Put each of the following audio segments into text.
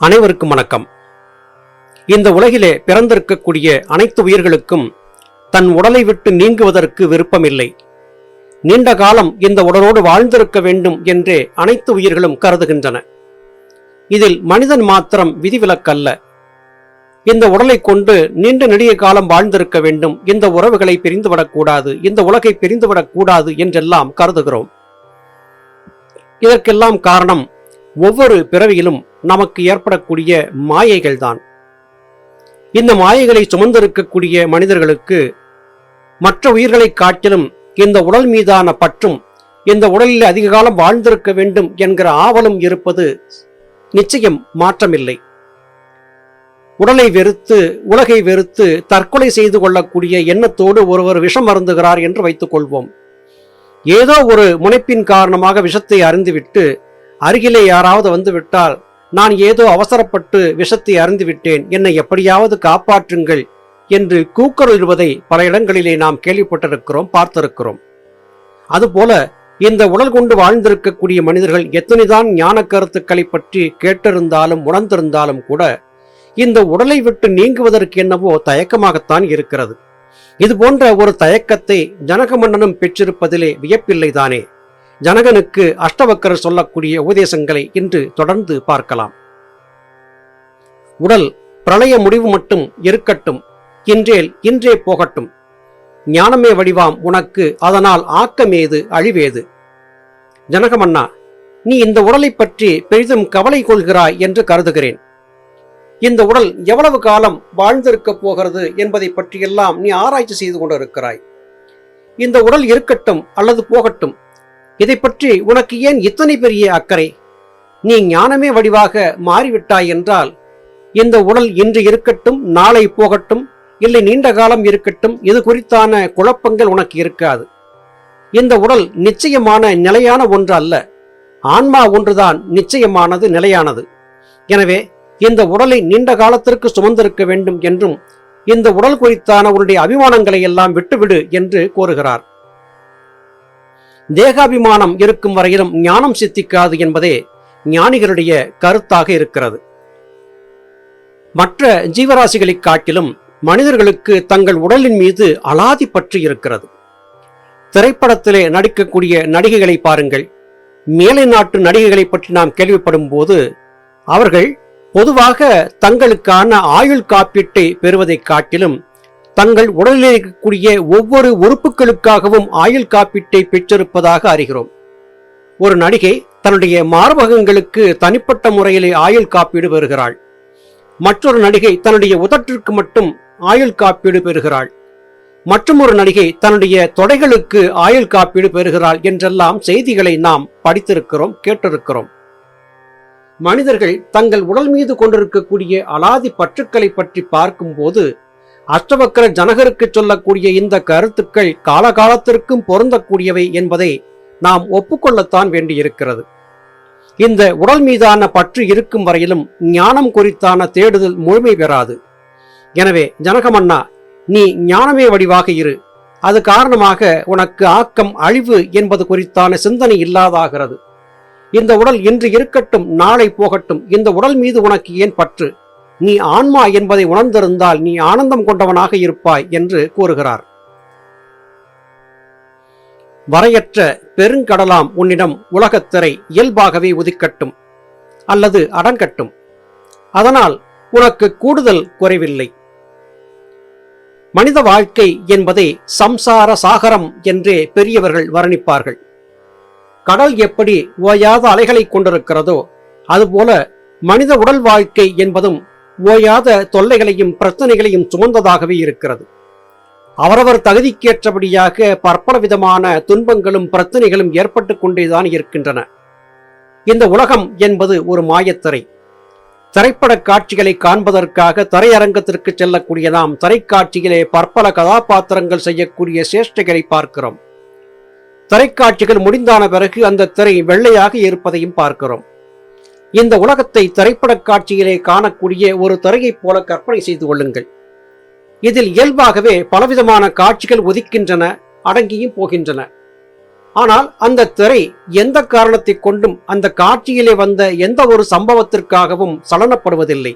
அனைவருக்கும் வணக்கம். இந்த உலகிலே பிறந்திருக்கக்கூடிய அனைத்து உயிர்களுக்கும் தன் உடலை விட்டு நீங்குவதற்கு விருப்பமில்லை. நீண்ட காலம் இந்த உடலோடு வாழ்ந்திருக்க வேண்டும் என்றே அனைத்து உயிர்களும் கருதுகின்றன. இதில் மனிதன் மாத்திரம் விதிவிலக்கல்ல. இந்த உடலை கொண்டு நீண்ட நெடிய காலம் வாழ்ந்திருக்க வேண்டும். இந்த உறவுகளை பிரிந்துவிடக்கூடாது. இந்த உலகை பிரிந்துவிடக்கூடாது என்றெல்லாம் கருதுகிறோம். இதற்கெல்லாம் காரணம் ஒவ்வொரு பிறவியிலும் நமக்கு ஏற்படக்கூடிய மாயைகள்தான். இந்த மாயைகளை சுமந்திருக்கக்கூடிய மனிதர்களுக்கு மற்ற உயிர்களை காட்டிலும் இந்த உடல் மீதான பற்றும் இந்த உடலில் அதிக காலம் வாழ்ந்திருக்க வேண்டும் என்கிற ஆவலும் இருப்பது நிச்சயம் மாற்றமில்லை. உடலை வெறுத்து உலகை வெறுத்து தற்கொலை செய்து கொள்ளக்கூடிய எண்ணத்தோடு ஒருவர் விஷம் அருந்துகிறார் என்று வைத்துக் கொள்வோம். ஏதோ ஒரு முனைப்பின் காரணமாக விஷத்தை அறிந்துவிட்டு அருகிலே யாராவது வந்துவிட்டால் நான் ஏதோ அவசரப்பட்டு விஷத்தை அருந்துவிட்டேன் என்னை எப்படியாவது காப்பாற்றுங்கள் என்று கூக்குரலிடுவதை பல இடங்களிலே நாம் கேள்விப்பட்டிருக்கிறோம் பார்த்திருக்கிறோம். அதுபோல இந்த உடல் கொண்டு வாழ்ந்திருக்கக்கூடிய மனிதர்கள் எத்தனைதான் ஞான கருத்துக்களை பற்றி கேட்டிருந்தாலும் உணர்ந்திருந்தாலும் கூட இந்த உடலை விட்டு நீங்குவதற்கு என்னவோ தயக்கமாகத்தான் இருக்கிறது. இது போன்ற ஒரு தயக்கத்தை ஜனக மன்னனும் பெற்றிருப்பதிலே வியப்பில்லைதானே? ஜனகனுக்கு அஷ்டவக்கரர் சொல்லக்கூடிய உபதேசங்களை இன்று தொடர்ந்து பார்க்கலாம். உடல் பிரளய முடிவு மட்டும் இருக்கட்டும் இன்றேல் இன்றே போகட்டும். ஞானமே வடிவாம் உனக்கு அதனால் ஆக்கமேது அழிவேது. ஜனகமன்னா நீ இந்த உடலை பற்றி பெரிதும் கவலை கொள்கிறாய் என்று கருதுகிறேன். இந்த உடல் எவ்வளவு காலம் வாழ்ந்திருக்கப் போகிறது என்பதை பற்றியெல்லாம் நீ ஆராய்ச்சி செய்து கொண்டிருக்கிறாய். இந்த உடல் இருக்கட்டும் அல்லது போகட்டும் இதை பற்றி உனக்கு ஏன் இத்தனை பெரிய அக்கறை? நீ ஞானமே வடிவாக மாறிவிட்டாய் என்றால் இந்த உடல் இன்று இருக்கட்டும் நாளை போகட்டும் இல்லை நீண்ட காலம் இருக்கட்டும் இது குறித்தான குழப்பங்கள் உனக்கு இருக்காது. இந்த உடல் நிச்சயமான நிலையான ஒன்று அல்ல. ஆன்மா ஒன்றுதான் நிச்சயமானது நிலையானது. எனவே இந்த உடலை நீண்ட காலத்திற்கு சுமந்திருக்க வேண்டும் என்றும் இந்த உடல் குறித்தான உன்னுடைய அபிமானங்களை எல்லாம் விட்டுவிடு என்று கூறுகிறார் தேகாபிமானம் இருக்கும் வரையிலும் ஞானம் சித்திக்காது என்பதே ஞானிகளுடைய கருத்தாக இருக்கிறது. மற்ற ஜீவராசிகளைக் காட்டிலும் மனிதர்களுக்கு தங்கள் உடலின் மீது அலாதி பற்று இருக்கிறது. திரைப்படத்திலே நடிக்கக்கூடிய நடிகைகளை பாருங்கள். மேலை நாட்டு நடிகைகளை பற்றி நாம் கேள்விப்படும் போது அவர்கள் பொதுவாக தங்களுக்கான ஆயுள் காப்பீட்டை பெறுவதைக் காட்டிலும் தங்கள் உடலில் இருக்கக்கூடிய ஒவ்வொரு உறுப்புகளுக்காகவும் ஆயுள் காப்பீட்டை பெற்றிருப்பதாக அறிகிறோம். ஒரு நடிகை தன்னுடைய மார்பகங்களுக்கு தனிப்பட்ட முறையிலே ஆயுள் காப்பீடு பெறுகிறாள். மற்றொரு நடிகை தன்னுடைய உதட்டிற்கு மட்டும் ஆயுள் காப்பீடு பெறுகிறாள். மற்றொரு நடிகை தன்னுடைய தொடைகளுக்கு ஆயுள் காப்பீடு பெறுகிறாள் என்றெல்லாம் செய்திகளை நாம் படித்திருக்கிறோம் கேட்டிருக்கிறோம். மனிதர்கள் தங்கள் உடல் மீது கொண்டிருக்கக்கூடிய அலாதி பற்றுக்களை பற்றி பார்க்கும்போது அஷ்டவக்கர ஜனகருக்கு சொல்லக்கூடிய இந்த கருத்துக்கள் காலகாலத்திற்கும் பொருந்தக்கூடியவை என்பதை நாம் ஒப்புக்கொள்ளத்தான் வேண்டியிருக்கிறது. இந்த உடல் மீதான பற்று இருக்கும் வரையிலும் ஞானம் குறித்தான தேடுதல் முழுமை பெறாது. எனவே ஜனகமன்னா நீ ஞானமே வடிவாக இரு. அது காரணமாக உனக்கு ஆக்கம் அழிவு என்பது குறித்தான சிந்தனை இல்லாதாகிறது. இந்த உடல் இன்று இருக்கட்டும் நாளை போகட்டும் இந்த உடல் மீது உனக்கு ஏன் பற்று? நீ ஆன்மா என்பதை உணர்ந்திருந்தால் நீ ஆனந்தம் கொண்டவனாக இருப்பாய் என்று கூறுகிறார். வரையற்ற பெருங்கடலாம் உன்னிடம் உலகத்திரை இயல்பாகவே உதிக்கட்டும் அல்லது அடங்கட்டும். அதனால் உனக்கு கூடுதல் குறைவில்லை. மனித வாழ்க்கை என்பதை சம்சார சாகரம் என்றே பெரியவர்கள் வர்ணிப்பார்கள். கடல் எப்படி ஓயாத அலைகளை கொண்டிருக்கிறதோ அதுபோல மனித உடல் வாழ்க்கை என்பதும் ஓயாத தொல்லைகளையும் பிரச்சனைகளையும் சுமந்ததாகவே இருக்கிறது. அவரவர் தகுதிக்கேற்றபடியாக பற்பல விதமான துன்பங்களும் பிரச்சனைகளும் ஏற்பட்டு கொண்டேதான் இருக்கின்றன. இந்த உலகம் என்பது ஒரு மாயத்திரை. திரைப்பட காட்சிகளை காண்பதற்காக திரையரங்கத்திற்கு செல்லக்கூடிய நாம் திரைக்காட்சியிலே பற்பல கதாபாத்திரங்கள் செய்யக்கூடிய சேஷ்டைகளை பார்க்கிறோம். திரைக்காட்சிகள் முடிந்தான பிறகு அந்த திரை வெள்ளையாக இருப்பதையும் பார்க்கிறோம். இந்த உலகத்தை திரைப்பட காட்சியிலே காணக்கூடிய ஒரு திரையைப் போல கற்பனை செய்து கொள்ளுங்கள். இதில் இயல்பாகவே பலவிதமான காட்சிகள் ஒதுக்கின்றன அடங்கியும் போகின்றன. ஆனால் அந்த திரை எந்த காரணத்தை கொண்டும் அந்த காட்சியிலே வந்த எந்த ஒரு சம்பவத்திற்காகவும் சலனப்படுவதில்லை.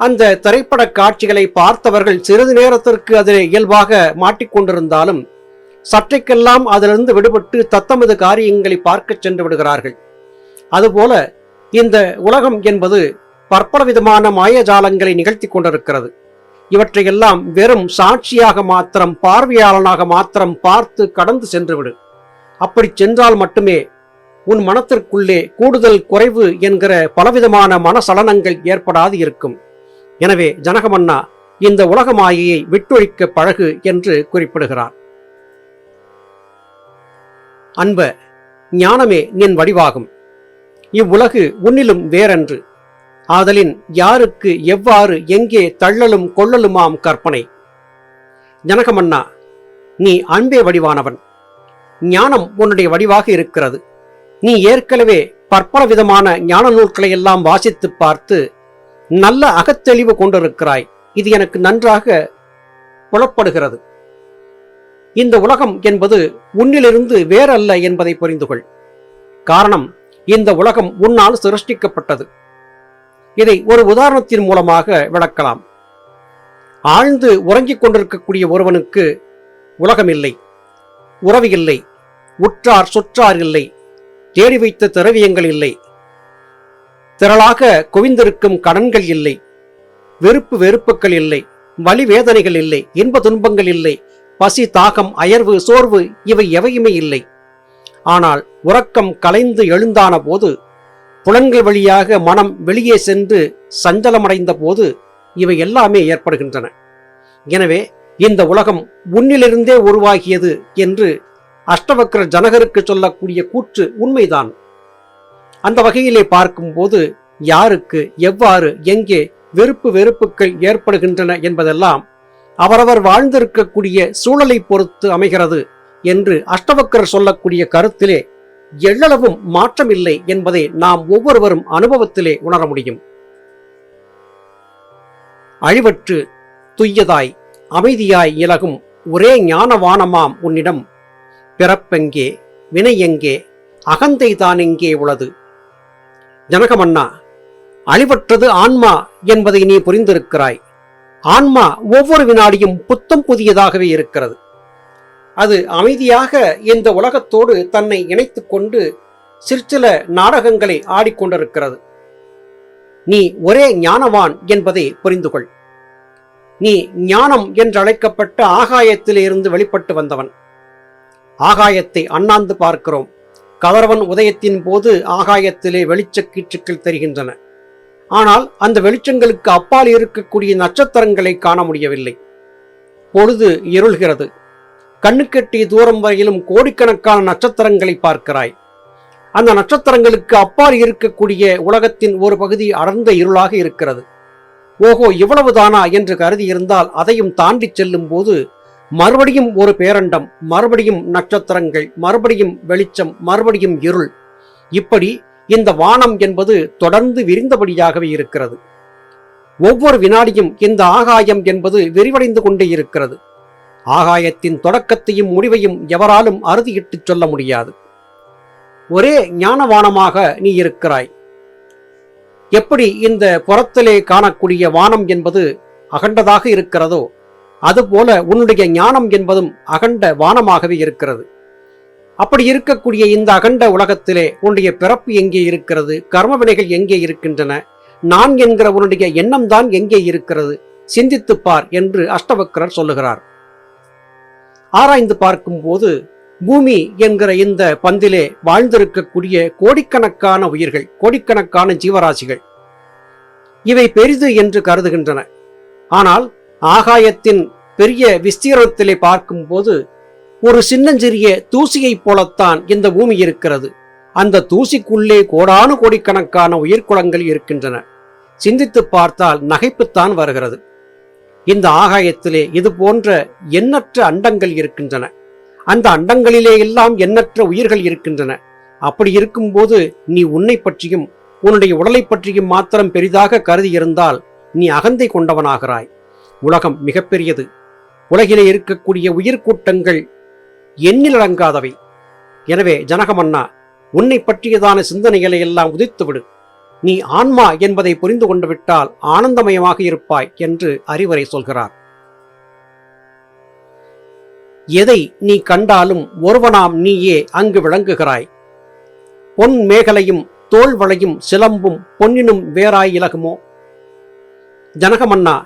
அந்த திரைப்பட காட்சிகளை பார்த்தவர்கள் சிறிது நேரத்திற்கு அதில் இயல்பாக மாட்டிக்கொண்டிருந்தாலும் சற்றைக்கெல்லாம் அதிலிருந்து விடுபட்டு தத்தமது காரியங்களை பார்க்கச் சென்று விடுகிறார்கள். அதுபோல இந்த உலகம் என்பது பற்பல விதமான மாயஜாலங்களை நிகழ்த்தி கொண்டிருக்கிறது. இவற்றையெல்லாம் வெறும் சாட்சியாக மாத்திரம் பார்வையாளனாக மாத்திரம் பார்த்து கடந்து சென்றுவிடு. அப்படி சென்றால் மட்டுமே உன் மனத்திற்குள்ளே கூடுதல் குறைவு என்கிற பலவிதமான மனசலனங்கள் ஏற்படாது இருக்கும். எனவே ஜனகமன்னா இந்த உலக மாயையை விட்டொழிக்க பழகு என்று குறிப்பிடுகிறார். அன்ப ஞானமே நின் வடிவாகும். இவ்வுலகு உன்னிலும் வேறன்று. ஆதலின் யாருக்கு எவ்வாறு எங்கே தள்ளலும் கொள்ளலுமாம் கற்பனை. ஜனகமன்னா நீ அன்பே வடிவானவன். ஞானம் உன்னுடைய வடிவாக இருக்கிறது. நீ ஏற்கனவே பற்பல விதமான ஞான நூல்களை எல்லாம் வாசித்து பார்த்து நல்ல அகத்தெளிவு கொண்டிருக்கிறாய். இது எனக்கு நன்றாக புலப்படுகிறது. இந்த உலகம் என்பது உன்னிலிருந்து வேறல்ல என்பதை புரிந்து கொள் காரணம் இந்த உலகம் உன்னால் சிருஷ்டிக்கப்பட்டது. இதை ஒரு உதாரணத்தின் மூலமாக விளக்கலாம். ஆழ்ந்து உறங்கிக் கொண்டிருக்கக்கூடிய ஒருவனுக்கு உலகம் இல்லை உறவு இல்லை உற்றார் சுற்றார் இல்லை தேடி வைத்த திரவியங்கள் இல்லை திரளாக குவிந்திருக்கும் கடன்கள் இல்லை வெறுப்பு வெறுப்புகள் இல்லை வலி வேதனைகள் இல்லை இன்ப துன்பங்கள் இல்லை பசி தாகம் அயர்வு சோர்வு இவை எவையுமே இல்லை. ஆனால் உறக்கம் கலைந்து எழுந்தான போது புலன்கள் வழியாக மனம் வெளியே சென்று சஞ்சலமடைந்த போது இவை எல்லாமே ஏற்படுகின்றன. எனவே இந்த உலகம் உன்னிலிருந்தே உருவாகியது என்று அஷ்டவக்கர ஜனகருக்கு சொல்லக்கூடிய கூற்று உண்மைதான். அந்த வகையிலே பார்க்கும்போது யாருக்கு எவ்வாறு எங்கே வெறுப்பு வெறுப்புகள் ஏற்படுகின்றன என்பதெல்லாம் அவரவர் வாழ்ந்திருக்கக்கூடிய சூழலை பொறுத்து அமைகிறது. என்று அஷ்டவக்கர் சொல்லக்கூடிய கருத்திலே எள்ளளவும் மாற்றமில்லை என்பதை நாம் ஒவ்வொருவரும் அனுபவத்திலே உணர முடியும். அழிவற்று துய்யதாய் அமைதியாய் இலகும் ஒரே ஞானவானமாம் உன்னிடம். பிறப்பெங்கே வினை எங்கே அகந்தை தானெங்கே எங்கே உள்ளது? ஜனகமன்னா அழிவற்றது ஆன்மா என்பதை நீ புரிந்திருக்கிறாய். ஆன்மா ஒவ்வொரு வினாடியும் புத்தம் புதியதாகவே இருக்கிறது. அது அமைதியாக இந்த உலகத்தோடு தன்னை இணைத்து கொண்டு சிற்சில நாடகங்களை ஆடிக்கொண்டிருக்கிறது நீ ஒரே ஞானவான் என்பதை புரிந்து கொள் நீ ஞானம் என்றழைக்கப்பட்ட ஆகாயத்திலே இருந்து வெளிப்பட்டு வந்தவன். ஆகாயத்தை அண்ணாந்து பார்க்கிறோம். கதர்வன் உதயத்தின் போது ஆகாயத்திலே வெளிச்ச கீற்றுக்கள் தெரிகின்றன. ஆனால் அந்த வெளிச்சங்களுக்கு அப்பால் இருக்கக்கூடிய நட்சத்திரங்களை காண முடியவில்லை. பொழுது இருள்கிறது. கண்ணுக்கெட்டிய தூரம் வரையிலும் கோடிக்கணக்கான நட்சத்திரங்களை பார்க்கிறாய். அந்த நட்சத்திரங்களுக்கு அப்பால் இருக்கக்கூடிய உலகத்தின் ஒரு பகுதி அடர்ந்த இருளாக இருக்கிறது. ஓஹோ இவ்வளவுதானா என்று கருதி இருந்தால் அதையும் தாண்டி செல்லும் போது மறுபடியும் ஒரு பேரண்டம் மறுபடியும் நட்சத்திரங்கள் மறுபடியும் வெளிச்சம் மறுபடியும் இருள். இப்படி இந்த வானம் என்பது தொடர்ந்து விரிந்தபடியாகவே இருக்கிறது. ஒவ்வொரு வினாடியும் இந்த ஆகாயம் என்பது விரிவடைந்து கொண்டே இருக்கிறது. ஆகாயத்தின் தொடக்கத்தையும் முடிவையும் எவராலும் அறுதியிட்டுச் சொல்ல முடியாது. ஒரே ஞானவானமாக நீ இருக்கிறாய். எப்படி இந்த புறத்திலே காணக்கூடிய வானம் என்பது அகண்டதாக இருக்கிறதோ அதுபோல உன்னுடைய ஞானம் என்பதும் அகண்ட வானமாகவே இருக்கிறது. அப்படி இருக்கக்கூடிய இந்த அகண்ட உலகத்திலே உன்னுடைய பிறப்பு எங்கே இருக்கிறது? கர்மவினைகள் எங்கே இருக்கின்றன? நான் என்கிற உன்னுடைய எண்ணம் தான் எங்கே இருக்கிறது? சிந்தித்துப்பார் என்று அஷ்டவக்கரர் சொல்லுகிறார். ஆராய்ந்து பார்க்கும்போது பூமி என்கிற இந்த பந்திலே வாழ்ந்திருக்கக்கூடிய கோடிக்கணக்கான உயிர்கள் கோடிக்கணக்கான ஜீவராசிகள். இவை பெரிது என்று கருதுகின்றன. ஆனால் ஆகாயத்தின் பெரிய விஸ்தீரணத்திலே பார்க்கும்போது ஒரு சின்னஞ்சிறிய தூசியைப் போலத்தான் இந்த பூமி இருக்கிறது. அந்த தூசிக்குள்ளே கோடானு கோடிக்கணக்கான உயிர்க்குளங்கள் இருக்கின்றன. சிந்தித்து பார்த்தால் நகைப்புத்தான் வருகிறது. இந்த ஆகாயத்திலே இது போன்ற எண்ணற்ற அண்டங்கள் இருக்கின்றன. அந்த அண்டங்களிலே எல்லாம் எண்ணற்ற உயிர்கள் இருக்கின்றன. அப்படி இருக்கும்போது நீ உன்னை பற்றியும் உன்னுடைய உடலை பற்றியும் மாத்திரம் பெரிதாக கருதி இருந்தால் நீ அகந்தை கொண்டவனாகிறாய். உலகம் மிகப்பெரியது. உலகிலே இருக்கக்கூடிய உயிர்க்கூட்டங்கள் எண்ணிலடங்காதவை எனவே ஜனகமன்னா உன்னை பற்றியதான சிந்தனைகளை எல்லாம் உதித்துவிடு. நீ ஆன்மா என்பதை புரிந்து கொண்டு விட்டால் ஆனந்தமயமாக இருப்பாய் என்று அறிவுரை சொல்கிறார். எதை நீ கண்டாலும் ஒருவனாம் நீயே அங்கு விளங்குகிறாய். பொன் மேகலையும் தோள்வளையும் சிலம்பும் பொன்னினும் வேறாய் இலகுமோ? ஜனகமன்னா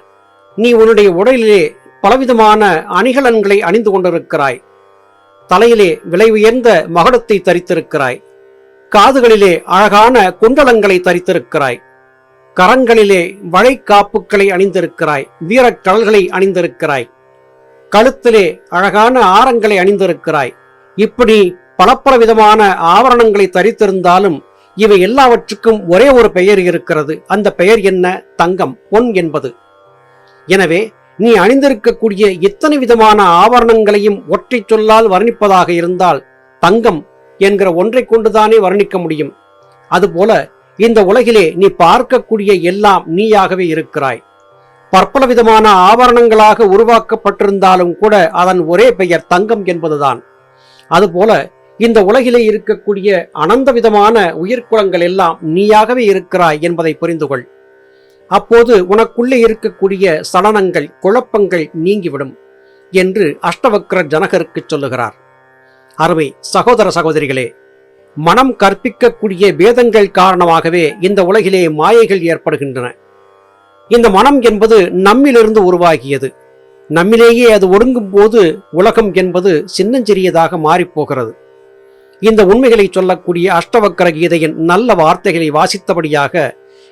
நீ உன்னுடைய உடலிலே பலவிதமான அணிகலன்களை அணிந்து கொண்டிருக்கிறாய். தலையிலே விலை உயர்ந்த மகடத்தை தரித்திருக்கிறாய். காதுகளிலே அழகான குண்டலங்களை தரித்திருக்கிறாய். கரங்களிலே வளைக்காப்புக்களை அணிந்திருக்கிறாய். வீரக் கடல்களை அணிந்திருக்கிறாய். கழுத்திலே அழகான ஆரங்களை அணிந்திருக்கிறாய். இப்படி பலப்பல விதமான ஆவரணங்களை தரித்திருந்தாலும் இவை எல்லாவற்றுக்கும் ஒரே ஒரு பெயர் இருக்கிறது. அந்த பெயர் என்ன? தங்கம் பொன் என்பது. எனவே நீ அணிந்திருக்கக்கூடிய இத்தனை விதமான ஆவரணங்களையும் ஒற்றை சொல்லால் வர்ணிப்பதாக இருந்தால் தங்கம் என்கிற ஒன்றை கொண்டுதானே வர்ணிக்க முடியும். அதுபோல இந்த உலகிலே நீ பார்க்கக்கூடிய எல்லாம் நீயாகவே இருக்கிறாய். பற்பல விதமான ஆவரணங்களாக உருவாக்கப்பட்டிருந்தாலும் கூட அதன் ஒரே பெயர் தங்கம் என்பதுதான். அதுபோல இந்த உலகிலே இருக்கக்கூடிய அனந்த விதமான உயிர்க்குளங்கள் எல்லாம் நீயாகவே இருக்கிறாய் என்பதை புரிந்து கொள் அப்போது உனக்குள்ளே இருக்கக்கூடிய சலனங்கள் குழப்பங்கள் நீங்கிவிடும் என்று அஷ்டவக்ர ஜனகருக்கு சொல்லுகிறார். அருமை சகோதர சகோதரிகளே மனம் கற்பிக்கக்கூடிய வேதங்கள் காரணமாகவே இந்த உலகிலே மாயைகள் ஏற்படுகின்றன. இந்த மனம் என்பது நம்மிலிருந்து உருவாகியது. நம்மிலேயே அது ஒடுங்கும் போது உலகம் என்பது சின்னஞ்சிறியதாக மாறிப்போகிறது. இந்த உண்மைகளை சொல்லக்கூடிய அஷ்டவக்கர கீதையின் நல்ல வார்த்தைகளை வாசித்தபடியாக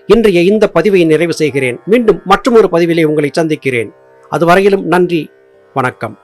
இன்றைய இந்த பதிவை நிறைவு செய்கிறேன். மீண்டும் மற்றொரு பதிவிலே உங்களை சந்திக்கிறேன். அதுவரையிலும் நன்றி வணக்கம்.